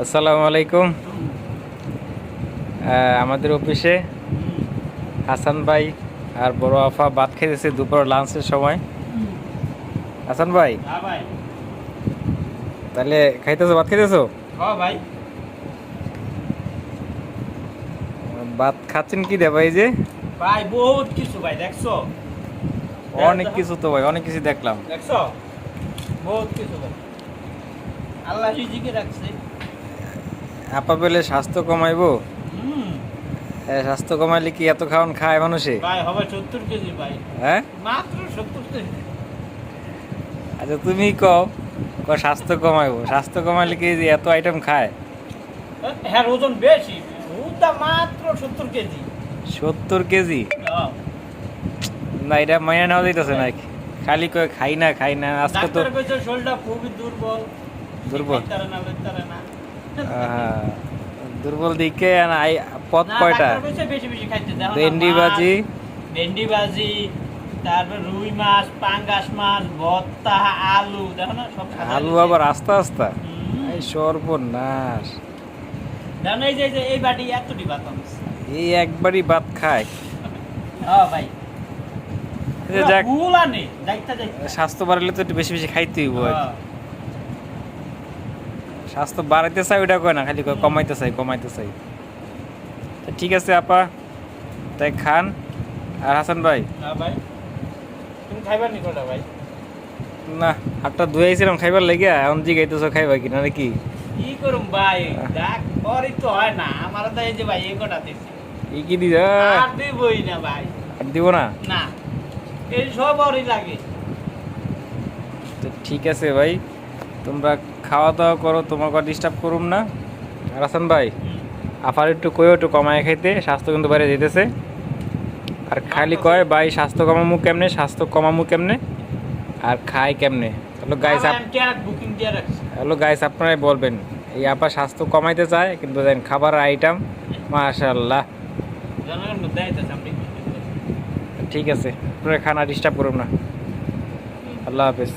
আসসালামু আলাইকুম। আমাদের অফিসে হাসান ভাই আর বড় আফা ভাত খেতেছে দুপুর লাঞ্চের সময়। হাসান ভাই? হ্যাঁ তাহলে খাইতেছো ভাত খাইতেছো হ্যাঁ ভাই। ভাত খাচ্ছেন কি দে ভাই যে? ভাই বহুত কিছু ভাই দেখছ? অনেক কিছু তো ভাই অনেক কিছু দেখলাম। দেখছ? বহুত কিছু ভাই। আল্লাহ রাখছে। আপা পেলে স্বাস্থ্য কমাইবো? স্বাস্থ্য কমাইলে কি এত খাওয়ান খায় মানুষে? হ্যাঁ? আচ্ছা তুমি কও ক স্বাস্থ্য কমাইবো? স্বাস্থ্য কমাইলে কি এত আইটেম খায়? হ্যাঁ ওজন বেশি। মাত্র সত্তর কেজি। সত্তর কেজি? হ্যাঁ। না এটা মাইনে নেওয়া যাইতেছে না। খালি কয় খাই না খাই না। আজকে তো শরীরটা খুবই দুর্বল। দুর্বল? দুর্বল দিকে আই পথ কয়টা? বেশি বেশি খাইতে দেখো ভেন্ডি ভাজি। ভেন্ডি ভাজি তারপর রুই মাছ পাঙ্গাস মাছ ভর্তা আলু দেখো না সব আলু আবার আস্তে আস্তে? এই সর্বনাশ। দেখো এই যে এই বাটি এতটি ভাত এই একবারই ভাত খায়। হ্যাঁ ভাই। স্বাস্থ্য বাড়লে তো একটু বেশি বেশি খাইতে হইব হ্যাঁ। স্বাস্থ্য বাড়াইতে চাই ওইটা কয় না খালি কয় কমাইতে চাই কমাইতে চাই। তা ঠিক আছে আপা। তাই খান। আর হাসান ভাই? ভাই। তুমি খাইবার নি ভাই? না হাতটা ধুয়েছিলাম খাইবার লেগে এখন জিগাইতেছো খাইবা কিনা নাকি কি? করুম ভাই? ওরই তো হয় না আমার তো এই যে ভাই এই কটা দিছি। এই কি দিছ? আর দিবই না ভাই। আর দিব না? না এই সব ওরই লাগে। তো ঠিক আছে ভাই। তোমরা খাওয়া দাওয়া করো তোমাকে ডিস্টার্ব করুম না। আর হাসান ভাই। আফার একটু কই একটু কমায় খাইতে স্বাস্থ্য কিন্তু বাইরে যেতেছে আর খালি কয় ভাই স্বাস্থ্য কমামু কেমনে স্বাস্থ্য কমামু কেমনে আর খাই কেমনে? হ্যালো গাইস হ্যালো গাইস আপনারাই বলবেন এই আপা স্বাস্থ্য কমাইতে চায় কিন্তু দেন খাবার আইটেম মাশাল্লাহ ঠিক আছে আপনারা খানা ডিস্টার্ব করুন না। আল্লাহ হাফেজ।